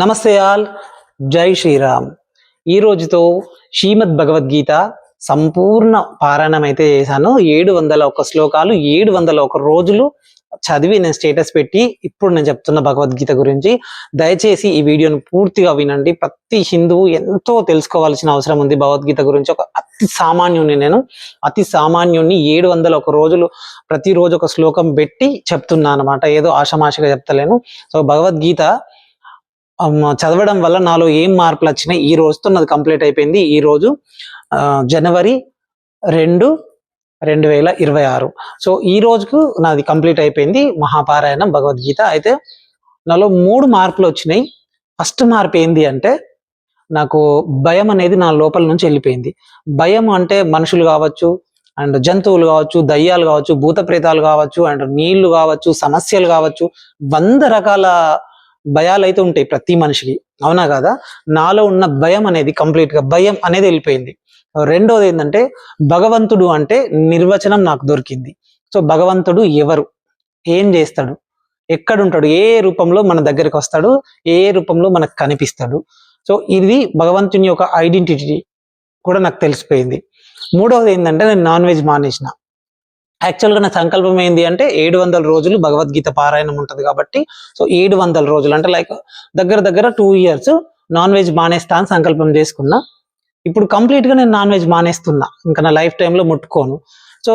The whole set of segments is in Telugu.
నమస్తే ఆల్. జై శ్రీరామ్. ఈ రోజుతో శ్రీమద్ భగవద్గీత సంపూర్ణ పారాయణం అయితే చేశాను. ఏడు వందల ఒక శ్లోకాలు ఏడు వందల ఒక రోజులు చదివి నేను స్టేటస్ పెట్టి ఇప్పుడు నేను చెప్తున్న భగవద్గీత గురించి దయచేసి ఈ వీడియోను పూర్తిగా వినండి. ప్రతి హిందువు ఎంతో తెలుసుకోవాల్సిన అవసరం ఉంది భగవద్గీత గురించి. ఒక అతి సామాన్యుని నేను అతి సామాన్యుని ఏడు వందల ఒక రోజులు ప్రతిరోజు ఒక శ్లోకం పెట్టి చెప్తున్నాను అనమాట ఏదో ఆషమాషగా చెప్తలేను. సో భగవద్గీత చదవడం వల్ల నాలో ఏం మార్పులు వచ్చినాయి? ఈ రోజుతో నాది కంప్లీట్ అయిపోయింది. ఈ రోజు జనవరి రెండు రెండు వేల ఇరవై ఆరు. సో ఈ రోజుకు నాది కంప్లీట్ అయిపోయింది మహాపారాయణం భగవద్గీత. అయితే నాలో మూడు మార్పులు వచ్చినాయి. ఫస్ట్ మార్పు ఏంది అంటే నాకు భయం అనేది నా లోపల నుంచి వెళ్ళిపోయింది. భయం అంటే మనుషులు కావచ్చు అండ్ జంతువులు కావచ్చు దయ్యాలు కావచ్చు భూత ప్రేతాలు కావచ్చు అండ్ నీళ్ళు కావచ్చు సమస్యలు కావచ్చు వంద రకాల భయాలు అయితే ఉంటాయి ప్రతి మనిషికి. అవునా కదా? నాలో ఉన్న భయం అనేది కంప్లీట్గా భయం అనేది వెళ్ళిపోయింది. రెండోది ఏంటంటే భగవంతుడు అంటే నిర్వచనం నాకు దొరికింది. సో భగవంతుడు ఎవరు? ఏం చేస్తాడు? ఎక్కడుంటాడు? ఏ రూపంలో మన దగ్గరికి వస్తాడు? ఏ రూపంలో మనకు కనిపిస్తాడు? సో ఇది భగవంతుని యొక్క ఐడెంటిటీ కూడా నాకు తెలిసిపోయింది. మూడవది ఏంటంటే నేను నాన్ వెజ్ మానేసిన. యాక్చువల్గా నా సంకల్పం ఏంది అంటే ఏడు వందల రోజులు భగవద్గీత పారాయణం ఉంటుంది కాబట్టి సో ఏడు వందల రోజులు అంటే లైక్ దగ్గర దగ్గర టూ ఇయర్స్ నాన్ వెజ్ మానేస్తా అని సంకల్పం చేసుకున్నా. ఇప్పుడు కంప్లీట్గా నేను నాన్ వెజ్ మానేస్తున్నా. ఇంకా నా లైఫ్ టైంలో ముట్టుకోను. సో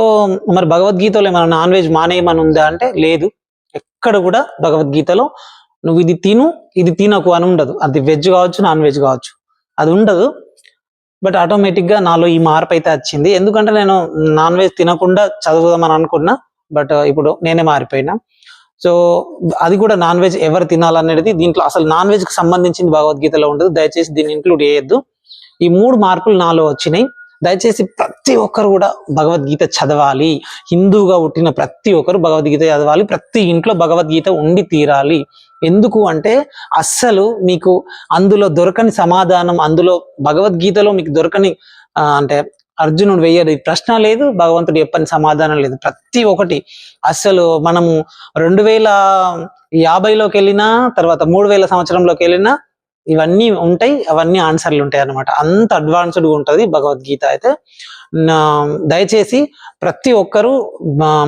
మరి భగవద్గీతలో ఏమైనా నాన్ వెజ్ మానేయమని ఉందా అంటే లేదు. ఎక్కడ కూడా భగవద్గీతలో నువ్వు ఇది తిను ఇది తినకు అని ఉండదు. అది వెజ్ కావచ్చు నాన్ వెజ్ కావచ్చు. అది ఉండదు. బట్ ఆటోమేటిక్గా నాలో ఈ మార్పు అయితే వచ్చింది. ఎందుకంటే నేను నాన్ వెజ్ తినకుండా చదువుదామని అనుకున్నా బట్ ఇప్పుడు నేనే మారిపోయినా. సో అది కూడా నాన్ వెజ్ ఎవరు తినాలనేది దీంట్లో అసలు నాన్ వెజ్కి సంబంధించింది భగవద్గీతలో ఉండదు దయచేసి దీన్ని ఇంక్లూడ్ చేయొద్దు. ఈ మూడు మార్పులు నాలో వచ్చినాయి. దయచేసి ప్రతి ఒక్కరు కూడా భగవద్గీత చదవాలి. హిందూగా పుట్టిన ప్రతి ఒక్కరు భగవద్గీత చదవాలి. ప్రతి ఇంట్లో భగవద్గీత ఉండి తీరాలి. ఎందుకు అంటే అస్సలు మీకు అందులో దొరకని సమాధానం అందులో భగవద్గీతలో మీకు దొరకని అంటే అర్జునుడు వేయడు ప్రశ్న లేదు భగవంతుడు చెప్పని సమాధానం లేదు. ప్రతి ఒక్కటి అస్సలు మనము రెండు వేల యాభైలోకి వెళ్ళినా తర్వాత మూడు వేల సంవత్సరంలోకి వెళ్ళినా ఇవన్నీ ఉంటాయి అవన్నీ ఆన్సర్లు ఉంటాయి అన్నమాట. అంత అడ్వాన్స్డ్గా ఉంటుంది భగవద్గీత అయితే. దయచేసి ప్రతి ఒక్కరూ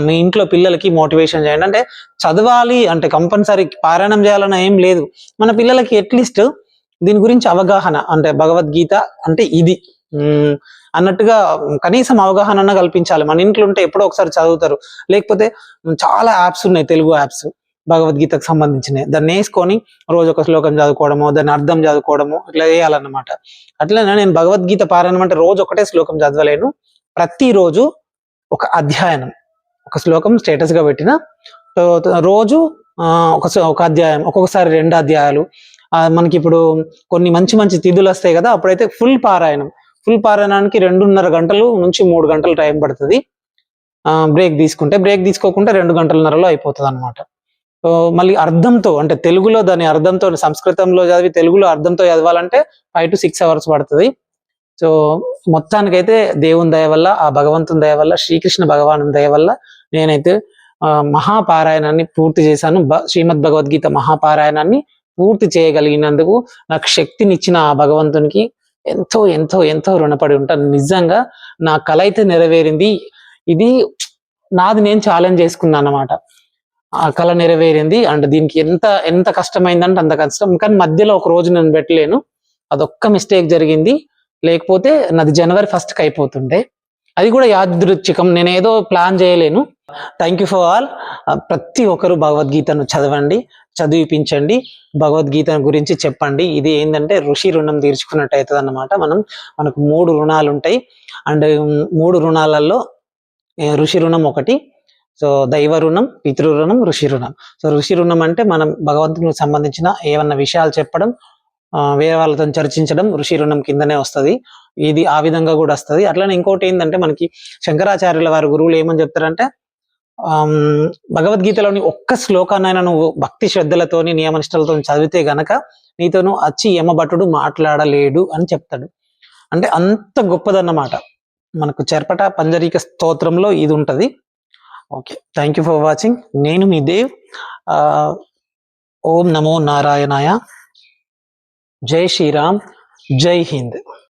మీ ఇంట్లో పిల్లలకి మోటివేషన్ చేయండి. అంటే చదవాలి అంటే కంపల్సరీ పారాయణం చేయాలని ఏం లేదు. మన పిల్లలకి అట్లీస్ట్ దీని గురించి అవగాహన అంటే భగవద్గీత అంటే ఇది. అన్నట్టుగా కనీసం అవగాహన కల్పించాలి. మన ఇంట్లో ఉంటే ఎప్పుడో ఒకసారి చదువుతారు. లేకపోతే చాలా యాప్స్ ఉన్నాయి తెలుగు యాప్స్ భగవద్గీతకు సంబంధించినవి. దాన్ని వేసుకొని రోజు ఒక శ్లోకం చదువుకోవడము దాని అర్థం చదువుకోవడము ఇట్లా చేయాలన్నమాట. అట్లనే నేను భగవద్గీత పారాయణం అంటే రోజు ఒకటే శ్లోకం చదవలేను. ప్రతిరోజు ఒక అధ్యాయనం. ఒక శ్లోకం స్టేటస్గా పెట్టిన రోజు ఒక ఒక అధ్యాయం ఒక్కొక్కసారి రెండు అధ్యాయాలు. మనకి ఇప్పుడు కొన్ని మంచి మంచి తిథులు వస్తాయి కదా అప్పుడైతే ఫుల్ పారాయణం. ఫుల్ పారాయణానికి రెండున్నర గంటలు నుంచి మూడు గంటలు టైం పడుతుంది. బ్రేక్ తీసుకుంటే బ్రేక్ తీసుకోకుండా రెండు గంటలన్నరలో అయిపోతుంది అనమాట మళ్ళీ అర్థంతో అంటే తెలుగులో దాని అర్థంతో సంస్కృతంలో చదివి తెలుగులో అర్థంతో చదవాలంటే ఫైవ్ టు సిక్స్ అవర్స్ పడుతుంది. సో మొత్తానికైతే దేవుని దయ వల్ల ఆ భగవంతుని దయ వల్ల శ్రీకృష్ణ భగవాను దయ వల్ల నేనైతే ఆ, మహాపారాయణాన్ని పూర్తి చేశాను. భ- శ్రీమద్ భగవద్గీత మహాపారాయణాన్ని పూర్తి చేయగలిగినందుకు నాకు శక్తినిచ్చిన ఆ భగవంతునికి ఎంతో ఎంతో ఎంతో రుణపడి ఉంటాను. నిజంగా నా కల అయితే నెరవేరింది. ఇది నాది నేను ఛాలెంజ్ చేసుకున్నాను అనమాట ఆ కళ నెరవేరింది. అండ్ దీనికి ఎంత ఎంత కష్టమైందంటే అంత కష్టం. కానీ మధ్యలో ఒక రోజు నేను పెట్టలేను. అదొక్క మిస్టేక్ జరిగింది. లేకపోతే నాది జనవరి ఫస్ట్కి అయిపోతుండే. అది కూడా యాదృచ్ఛికం. నేను ఏదో ప్లాన్ చేయలేను. థ్యాంక్ యూ ఫర్ ఆల్ ప్రతి ఒక్కరు భగవద్గీతను చదవండి. చదివిపించండి. భగవద్గీత గురించి చెప్పండి. ఇది ఏంటంటే ఋషి రుణం తీర్చుకున్నట్టు అవుతుంది అన్నమాట మనం మనకు మూడు రుణాలు ఉంటాయి అండ్ మూడు రుణాలలో ఋషి రుణం ఒకటి. సో దైవ రుణం పితృ రుణం ఋషి రుణం. సో ఋషి రుణం అంటే మనం భగవంతునికి సంబంధించిన ఏమన్నా విషయాలు చెప్పడం వేరే వాళ్ళతో చర్చించడం ఋషి రుణం కిందనే వస్తుంది. ఇది ఆ విధంగా కూడా వస్తుంది. అట్లనే ఇంకోటి ఏంటంటే మనకి శంకరాచార్యుల వారి గురువులు ఏమని చెప్తారంటే భగవద్గీతలోని ఒక్క శ్లోకాన్నైనా నువ్వు భక్తి శ్రద్ధలతోని నియమనిష్టలతో చదివితే గనక నీతోను వచ్చి యమభటుడు మాట్లాడలేడు అని చెప్తాడు. అంటే అంత గొప్పదన్నమాట. మనకు చెర్పట పంజరీక స్తోత్రంలో ఇది ఉంటుంది. Okay thank you for watching నేను మీ దేవ్. ఓం నమో నారాయణాయ. జై శ్రీరామ్. జై హింద్.